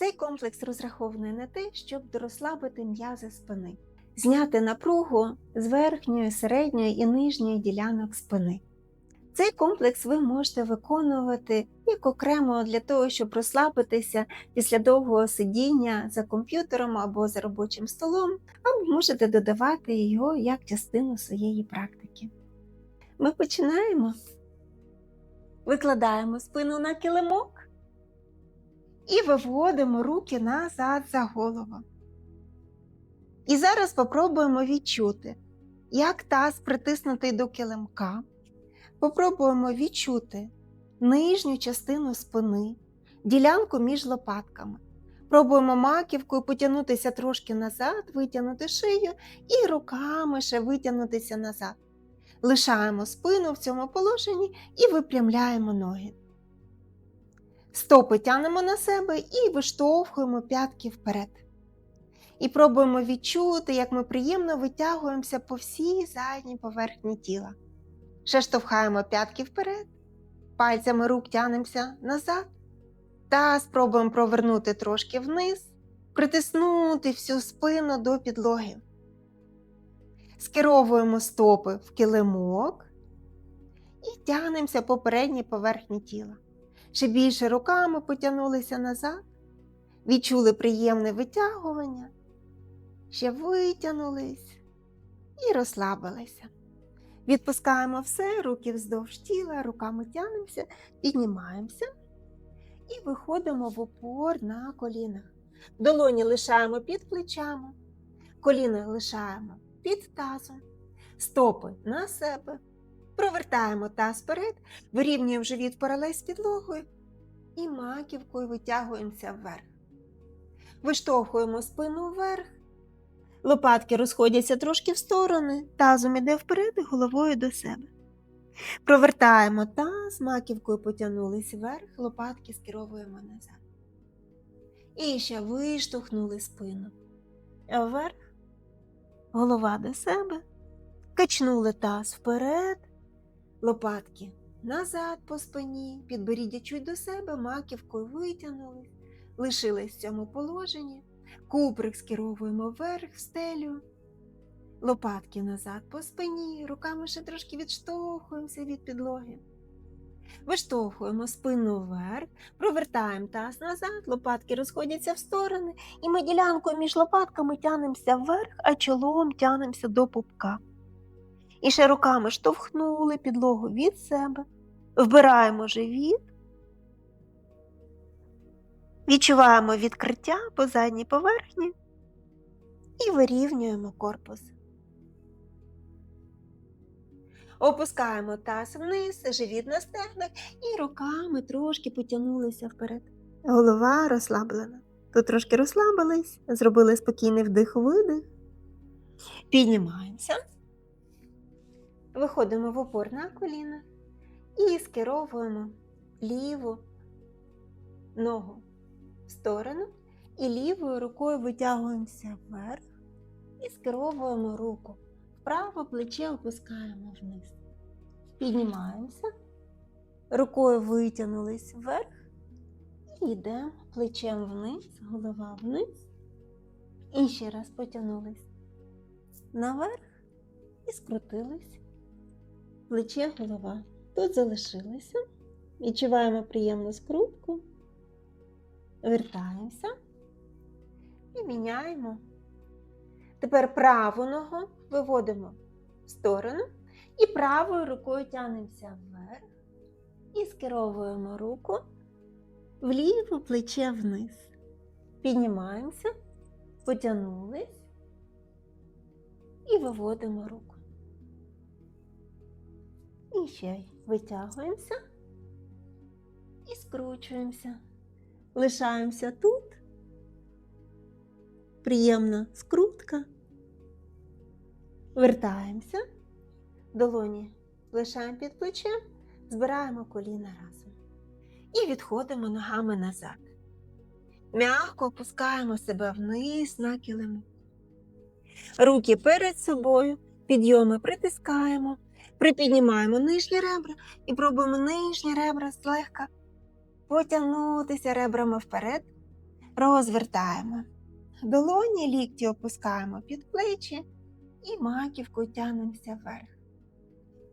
Цей комплекс розрахований на те, щоб розслабити м'язи спини, зняти напругу з верхньої, середньої і нижньої ділянок спини. Цей комплекс ви можете виконувати як окремо для того, щоб розслабитися після довгого сидіння за комп'ютером або за робочим столом, або можете додавати його як частину своєї практики. Ми починаємо. Викладаємо спину на килимок і виводимо руки назад за голову. І зараз спробуємо відчути, як таз притиснутий до килимка. Попробуємо відчути нижню частину спини, ділянку між лопатками. Пробуємо маківкою потягнутися трошки назад, витягнути шию і руками ще витягнутися назад. Лишаємо спину в цьому положенні і випрямляємо ноги. Стопи тянемо на себе і виштовхуємо п'ятки вперед. І пробуємо відчути, як ми приємно витягуємося по всій задній поверхні тіла. Ще штовхаємо п'ятки вперед, пальцями рук тянемося назад та спробуємо провернути трошки вниз, притиснути всю спину до підлоги. Скеровуємо стопи в килимок і тягнемося по передній поверхні тіла. Ще більше руками потягнулися назад, відчули приємне витягування, ще витягнулись і розслабилися. Відпускаємо все, руки вздовж тіла, руками тягнемося, піднімаємося і виходимо в опор на колінах. Долоні лишаємо під плечами, коліна лишаємо під тазом, стопи на себе. Провертаємо таз вперед, вирівнюємо живіт паралель з підлогою і маківкою витягуємося вверх. Виштовхуємо спину вверх, лопатки розходяться трошки в сторони, тазом іде вперед і головою до себе. Провертаємо таз, маківкою потягнулись вверх, лопатки скеровуємо назад. І ще виштовхнули спину. Вверх, голова до себе, качнули таз вперед, лопатки назад по спині, підборіддя чуть до себе, маківкою витягнулись, лишились в цьому положенні. Куприк скеровуємо вверх в стелю, лопатки назад по спині, руками ще трошки відштовхуємося від підлоги. Виштовхуємо спину вверх, провертаємо таз назад, лопатки розходяться в сторони, і ми ділянкою між лопатками тянемося вверх, а чолом тянемося до пупка. І ще руками штовхнули підлогу від себе, вбираємо живіт, відчуваємо відкриття по задній поверхні і вирівнюємо корпус. Опускаємо таз вниз, живіт на стегнах і руками трошки потягнулися вперед. Голова розслаблена. Тут трошки розслабились, зробили спокійний вдих-видих. Піднімаємося. Виходимо в опор на коліна і скеровуємо ліву ногу в сторону і лівою рукою витягуємося вверх і скеровуємо руку. Вправо плече опускаємо вниз. Піднімаємося, рукою витягнулись вверх і йдемо плечем вниз, голова вниз. І ще раз потягнулись наверх і скрутились. Плече, голова. Тут залишилися. Відчуваємо приємну скрутку. Вертаємося і міняємо. Тепер праву ногу виводимо в сторону і правою рукою тягнемося вверх і скеровуємо руку вліво плече вниз. Піднімаємося, потягнулись і виводимо руку. І ще витягуємося і скручуємося. Лишаємося тут. Приємна скрутка. Вертаємося. Долоні лишаємо під плечем, збираємо коліна разом. І відходимо ногами назад. М'яко опускаємо себе вниз на килимок. Руки перед собою, підйоми притискаємо, припіднімаємо нижні ребра і пробуємо нижні ребра злегка потягнутися ребрами вперед, Розвертаємо. Долоні лікті опускаємо під плечі і маківкою тягнемося вверх.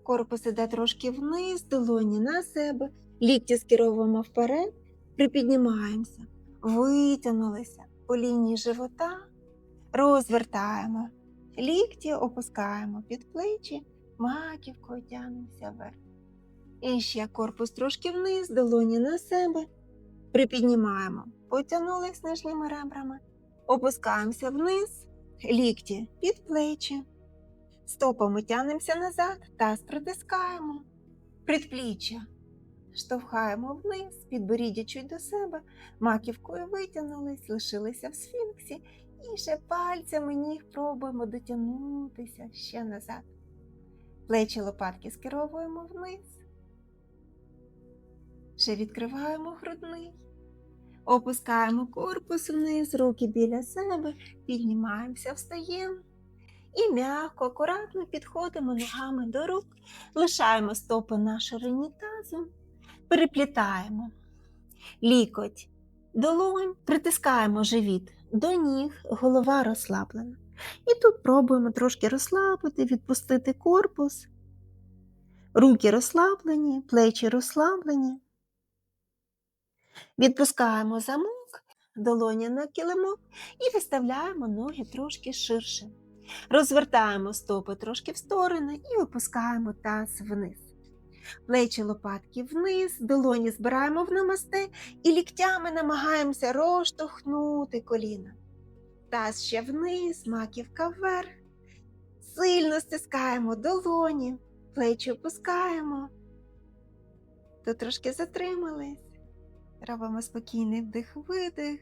Корпус іде трошки вниз, долоні на себе, лікті скеровуємо вперед, припіднімаємося, витягнулися по лінії живота, розвертаємо. Лікті опускаємо під плечі, маківкою тягнемося вверх. І ще корпус трошки вниз, долоні на себе. Припіднімаємо, потягнулись нижніми ребрами, опускаємося вниз, лікті під плечі. Стопами тягнемося назад, таз притискаємо, предпліччя. Штовхаємо вниз, підборіддя чуть до себе, маківкою витягнулись, лишилися в сфінксі і ще пальцями ніг пробуємо дотягнутися ще назад. Плечі лопатки скеровуємо вниз. Ще відкриваємо грудний. Опускаємо корпус вниз, руки біля себе, піднімаємося, встаємо. І м'яко, акуратно підходимо ногами до рук, лишаємо стопи на ширині тазу, переплітаємо лікоть, долонь, притискаємо живіт до ніг, голова розслаблена. І тут пробуємо трошки розслабити, відпустити корпус. Руки розслаблені, плечі розслаблені. Відпускаємо замок, долоня на килимок і виставляємо ноги трошки ширше. Розвертаємо стопи трошки в сторони і опускаємо таз вниз. Плечі лопатки вниз, долоні збираємо в намасте і ліктями намагаємося розштовхнути коліна. Таз ще вниз, маківка вверх. Сильно стискаємо долоні, плечі опускаємо. Тут трошки затримались. Робимо спокійний вдих-видих.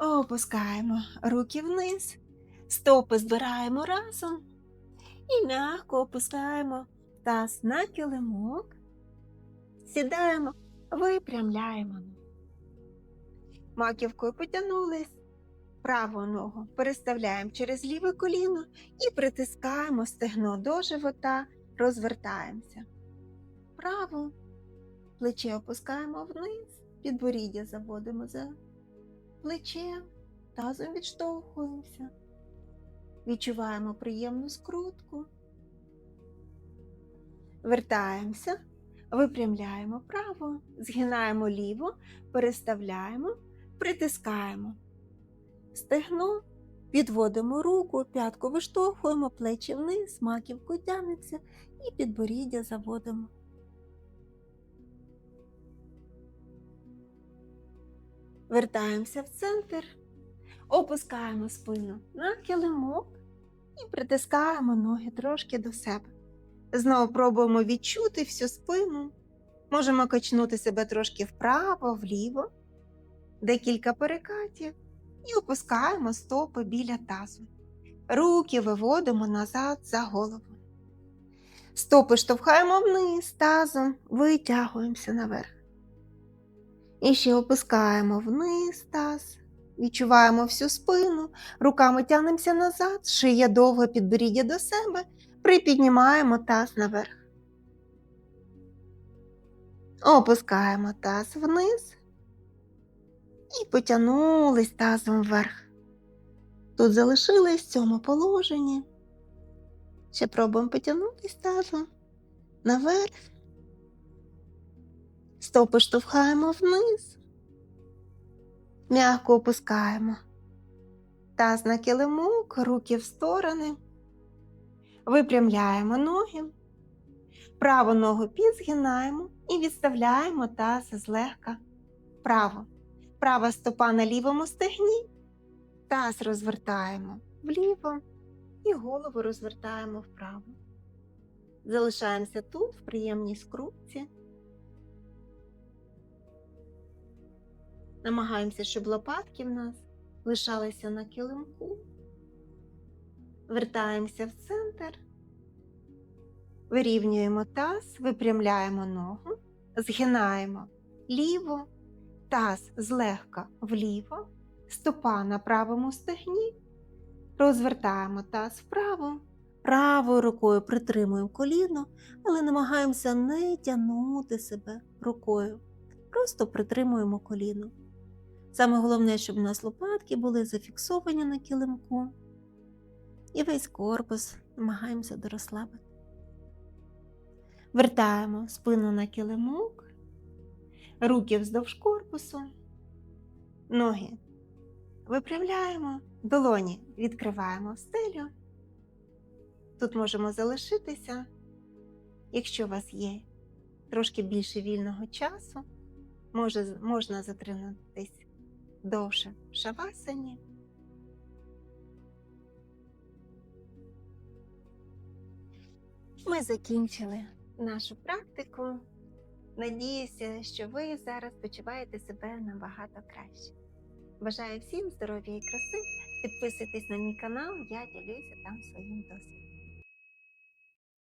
Опускаємо руки вниз, стопи збираємо разом і м'яко опускаємо таз на килимок, сідаємо, випрямляємо. Маківкою потягнулись, праву ногу переставляємо через ліве коліно і притискаємо стегно до живота, розвертаємося. Праву плече опускаємо вниз, підборіддя заводимо за плече, тазом відштовхуємося. Відчуваємо приємну скрутку. Вертаємося, випрямляємо право, згинаємо ліво, переставляємо, притискаємо. Стегно, підводимо руку, п'ятку виштовхуємо, плечі вниз, маківку тягнеться і підборіддя заводимо. Вертаємося в центр, опускаємо спину на килимок і притискаємо ноги трошки до себе. Знову пробуємо відчути всю спину. Можемо качнути себе трошки вправо, вліво, декілька перекатів і опускаємо стопи біля тазу. Руки виводимо назад за голову. Стопи штовхаємо вниз тазом, витягуємося наверх. І ще опускаємо вниз таз, відчуваємо всю спину, руками тягнемося назад, шия довго підборіддя до себе, припіднімаємо таз наверх. Опускаємо таз вниз і потягнулись тазом вверх. Тут залишились в цьому положенні. Ще пробуємо потягнутись тазом наверх. Стопи штовхаємо вниз, м'яко опускаємо. Таз на килимок, руки в сторони. Випрямляємо ноги. Праву ногу підзгинаємо і відставляємо таз злегка вправо. Права стопа на лівому стегні. Таз розвертаємо вліво і голову розвертаємо вправо. Залишаємося тут, в приємній скрутці. Намагаємося, щоб лопатки в нас лишалися на килимку. Вертаємося в центр, вирівнюємо таз, випрямляємо ногу, згинаємо ліво, таз злегка вліво, стопа на правому стегні, розвертаємо таз вправо, правою рукою притримуємо коліно, але намагаємося не тягнути себе рукою просто притримуємо коліно. Саме головне, щоб у нас лопатки були зафіксовані на килимку. І весь корпус намагаємося дорослабити. Вертаємо спину на килимок, руки вздовж корпусу, ноги випрямляємо, долоні відкриваємо в стелю. Тут можемо залишитися, якщо у вас є трошки більше вільного часу, може, можна затриматись довше в шавасані. Ми закінчили нашу практику. Надіюся, що ви зараз почуваєте себе набагато краще. Бажаю всім здоров'я і краси. Підписуйтесь на мій канал, я ділюся там своїм досвідом.